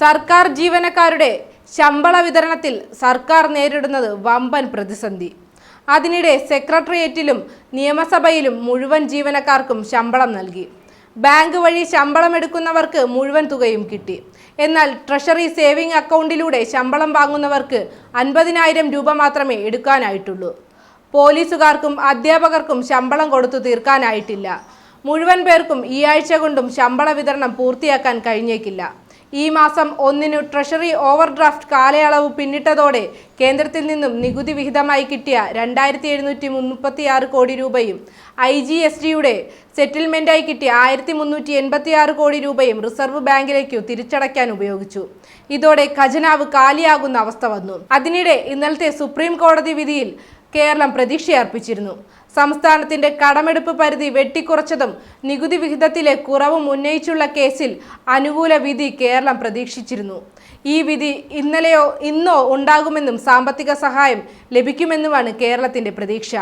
സർക്കാർ ജീവനക്കാരുടെ ശമ്പള വിതരണത്തിൽ സർക്കാർ നേരിടുന്നത് വമ്പൻ പ്രതിസന്ധി. അതിനിടെ സെക്രട്ടേറിയറ്റിലും നിയമസഭയിലും മുഴുവൻ ജീവനക്കാർക്കും ശമ്പളം നൽകി. ബാങ്ക് വഴി ശമ്പളം എടുക്കുന്നവർക്ക് മുഴുവൻ തുകയും കിട്ടി. എന്നാൽ ട്രഷറി സേവിംഗ് അക്കൗണ്ടിലൂടെ ശമ്പളം വാങ്ങുന്നവർക്ക് അൻപതിനായിരം രൂപ മാത്രമേ എടുക്കാനായിട്ടുള്ളൂ. പോലീസുകാർക്കും അധ്യാപകർക്കും ശമ്പളം കൊടുത്തു തീർക്കാനായിട്ടില്ല. മുഴുവൻ പേർക്കും ഈ ആഴ്ച കൊണ്ടും ശമ്പള വിതരണം പൂർത്തിയാക്കാൻ കഴിഞ്ഞേക്കില്ല. ഈ മാസം ഒന്നിനു ട്രഷറി ഓവർഡ്രാഫ്റ്റ് കാലയളവ് പിന്നിട്ടതോടെ കേന്ദ്രത്തിൽ നിന്നും നികുതി വിഹിതമായി കിട്ടിയ രണ്ടായിരത്തി എഴുന്നൂറ്റി മുപ്പത്തി ആറ് കോടി രൂപയും ഐ ജി എസ് ടിയുടെ സെറ്റിൽമെന്റായി കിട്ടിയ ആയിരത്തി മുന്നൂറ്റി എൺപത്തി ആറ് കോടി രൂപയും റിസർവ് ബാങ്കിലേക്കു തിരിച്ചടയ്ക്കാൻ ഉപയോഗിച്ചു. ഇതോടെ ഖജനാവ് കാലിയാകുന്ന അവസ്ഥ വന്നു. അതിനിടെ ഇന്നലത്തെ സുപ്രീം കോടതി വിധിയിൽ കേരളം പ്രതീക്ഷയർപ്പിച്ചിരുന്നു. സംസ്ഥാനത്തിന്റെ കടമെടുപ്പ് പരിധി വെട്ടിക്കുറച്ചതും നികുതി വിഹിതത്തിലെ കുറവും ഉന്നയിച്ചുള്ള കേസിൽ അനുകൂല വിധി കേരളം പ്രതീക്ഷിച്ചിരുന്നു. ഈ വിധി ഇന്നലെയോ ഇന്നോ ഉണ്ടാകുമെന്നും സാമ്പത്തിക സഹായം ലഭിക്കുമെന്നുമാണ് കേരളത്തിന്റെ പ്രതീക്ഷ.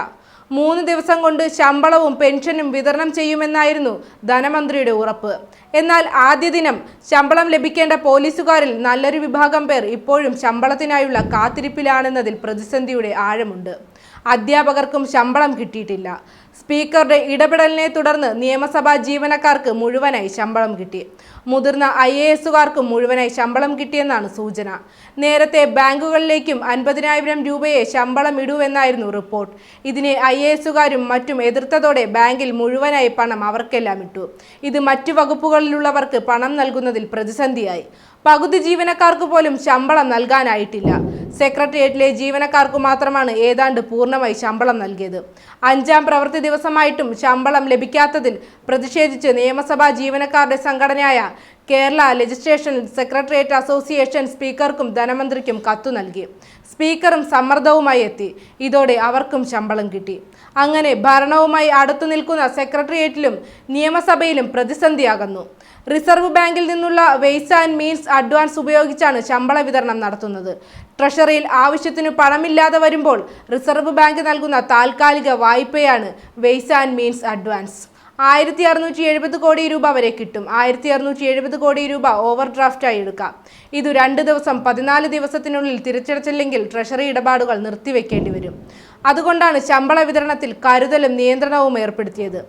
മൂന്ന് ദിവസം കൊണ്ട് ശമ്പളവും പെൻഷനും വിതരണം ചെയ്യുമെന്നായിരുന്നു ധനമന്ത്രിയുടെ ഉറപ്പ്. എന്നാൽ ആദ്യ ദിനം ശമ്പളം ലഭിക്കേണ്ട പോലീസുകാരിൽ നല്ലൊരു വിഭാഗം പേർ ഇപ്പോഴും ശമ്പളത്തിനായുള്ള കാത്തിരിപ്പിലാണെന്നതിൽ പ്രതിസന്ധിയുടെ ആഴമുണ്ട്. അധ്യാപകർക്കും ശമ്പളം കിട്ടിയിട്ടില്ല. സ്പീക്കറുടെ ഇടപെടലിനെ തുടർന്ന് നിയമസഭാ ജീവനക്കാർക്ക് മുഴുവനായി ശമ്പളം കിട്ടി. മുതിർന്ന ഐ എ എസുകാർക്കും മുഴുവനായി ശമ്പളം കിട്ടിയെന്നാണ് സൂചന. നേരത്തെ ബാങ്കുകളിലേക്കും അൻപതിനായിരം രൂപയെ ശമ്പളം ഇടൂവെന്നായിരുന്നു റിപ്പോർട്ട്. ഇതിനെ ഐ എ എസുകാരും മറ്റും എതിർത്തതോടെ ബാങ്കിൽ മുഴുവനായി പണം അവർക്കെല്ലാം ഇട്ടു. ഇത് മറ്റു വകുപ്പുകളിലുള്ളവർക്ക് പണം നൽകുന്നതിൽ പ്രതിസന്ധിയായി. പകുതി ജീവനക്കാർക്ക് പോലും ശമ്പളം നൽകാനായിട്ടില്ല. സെക്രട്ടേറിയറ്റിലെ ജീവനക്കാർക്ക് മാത്രമാണ് ഏതാണ്ട് പൂർണമായി ശമ്പളം നൽകിയത്. അഞ്ചാം പ്രവൃത്തി ദിവസമായിട്ടും ശമ്പളം ലഭിക്കാത്തതിൽ പ്രതിഷേധിച്ച് നിയമസഭാ ജീവനക്കാരുടെ സംഘടനയായ കേരള ലെജിസ്ട്രേഷൻ സെക്രട്ടേറിയറ്റ് അസോസിയേഷൻ സ്പീക്കർക്കും ധനമന്ത്രിക്കും കത്തു നൽകി. സ്പീക്കറും സമ്മർദ്ദവുമായി എത്തി. ഇതോടെ അവർക്കും ശമ്പളം കിട്ടി. അങ്ങനെ ഭരണവുമായി അടുത്തു നിൽക്കുന്ന സെക്രട്ടേറിയറ്റിലും നിയമസഭയിലും പ്രതിസന്ധിയാകുന്നു. റിസർവ് ബാങ്കിൽ നിന്നുള്ള വെയ്സ് ആൻഡ് മീൻസ് അഡ്വാൻസ് ഉപയോഗിച്ചാണ് ശമ്പള വിതരണം നടത്തുന്നത്. ട്രഷറിയിൽ ആവശ്യത്തിന് പണമില്ലാതെ വരുമ്പോൾ റിസർവ് ബാങ്ക് നൽകുന്ന താൽക്കാലിക വായ്പയാണ് വെയ്സ് ആൻഡ് മീൻസ് അഡ്വാൻസ് ആയിരത്തി അറുന്നൂറ്റി എഴുപത് കോടി രൂപ വരെ കിട്ടും. ആയിരത്തി അറുന്നൂറ്റി എഴുപത് കോടി രൂപ ഓവർ ഡ്രാഫ്റ്റായി എടുക്കാം. ഇത് രണ്ട് ദിവസം പതിനാല് ദിവസത്തിനുള്ളിൽ തിരിച്ചടച്ചില്ലെങ്കിൽ ട്രഷറി ഇടപാടുകൾ നിർത്തിവെക്കേണ്ടി വരും. അതുകൊണ്ടാണ് ശമ്പള വിതരണത്തിൽ കരുതലും നിയന്ത്രണവും ഏർപ്പെടുത്തിയത്.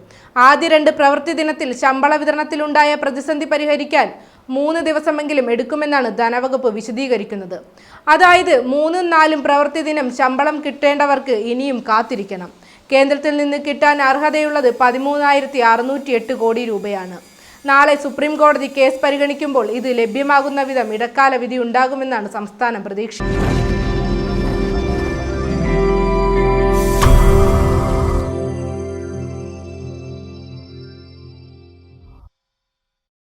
ആദ്യ രണ്ട് പ്രവൃത്തി ദിനത്തിൽ ശമ്പള വിതരണത്തിലുണ്ടായ പ്രതിസന്ധി പരിഹരിക്കാൻ മൂന്ന് ദിവസമെങ്കിലും എടുക്കുമെന്നാണ് ധനവകുപ്പ് വിശദീകരിക്കുന്നത്. അതായത് മൂന്നും നാലും പ്രവൃത്തി ദിനം ശമ്പളം കിട്ടേണ്ടവർക്ക് ഇനിയും കാത്തിരിക്കണം. കേന്ദ്രത്തിൽ നിന്ന് കിട്ടാൻ അർഹതയുള്ളത് പതിമൂന്നായിരത്തി അറുന്നൂറ്റി എട്ട് കോടി രൂപയാണ്. നാളെ സുപ്രീം കോടതി കേസ് പരിഗണിക്കുമ്പോൾ ഇത് ലഭ്യമാകുന്ന വിധം ഇടക്കാല വിധി ഉണ്ടാകുമെന്നാണ് സംസ്ഥാനം പ്രതീക്ഷിക്കുന്നത്.